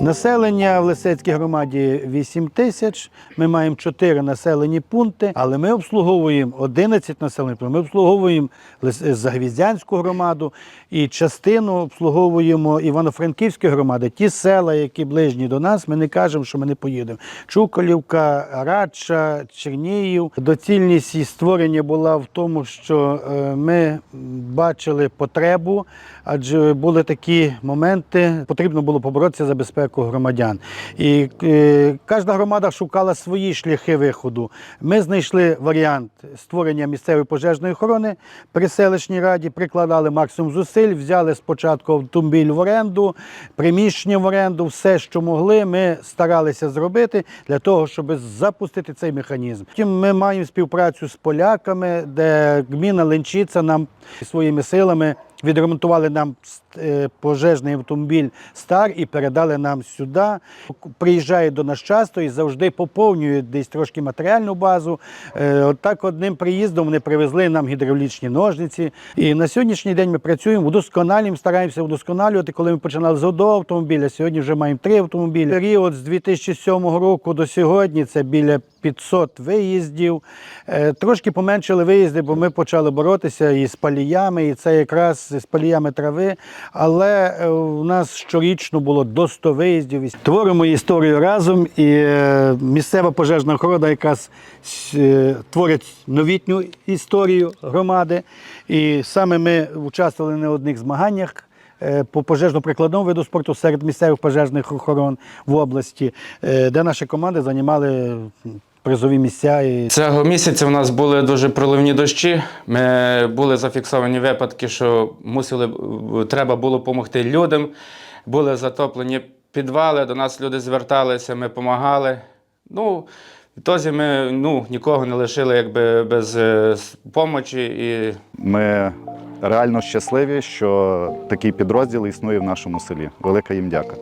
Населення в Лисецькій громаді 8 тисяч. Ми маємо 4 населені пункти, але ми обслуговуємо 11 населених пунктів. Ми обслуговуємо Загвіздянську громаду і частину обслуговуємо Івано-Франківської громади. Ті села, які ближні до нас, ми не кажемо, що ми не поїдемо. Чуколівка, Радча, Чернігів. Доцільність і створення була в тому, що е, ми бачили потребу, адже були такі моменти, потрібно було поборотися за безпеку громадян. І е, кожна громада шукала свої шляхи виходу. Ми знайшли варіант створення місцевої пожежної охорони при селищній раді, прикладали максимум зусиль, взяли спочатку автомобіль в оренду, приміщення в оренду, все, що могли, ми старалися зробити для того, щоб запустити цей механізм. Потім ми маємо співпрацю з поляками, де гміна Ленчиця нам своїми силами відремонтували нам е, пожежний автомобіль Стар і передали нам сюди. Приїжджають до нас часто і завжди поповнюють десь трошки матеріальну базу. Е, От так одним приїздом вони привезли нам гідравлічні ножниці. І на сьогоднішній день ми працюємо, удосконалюємо, стараємося удосконалювати. Коли ми починали з одного автомобіля, сьогодні вже маємо три автомобілі. Період з 2007 року до сьогодні це біля 500 виїздів. Е, Трошки поменшили виїзди, бо ми почали боротися із паліями, і це якраз з паліями трави. Але е, у нас щорічно було до 100 виїздів. Творимо історію разом, і е, місцева пожежна охорона якраз е, творить новітню історію громади. І саме ми участвували на одних змаганнях е, по пожежно-прикладному виду спорту серед місцевих пожежних охорон в області, е, де наші команди займали призові місця. І Цього місяця у нас були дуже проливні дощі. Ми були зафіксовані випадки, що мусили треба було допомогти людям. Були затоплені підвали, до нас люди зверталися, ми допомагали. Ну, відтоді ми ну, нікого не лишили якби без допомоги. І Ми реально щасливі, що такий підрозділ існує в нашому селі. Велика їм дяка.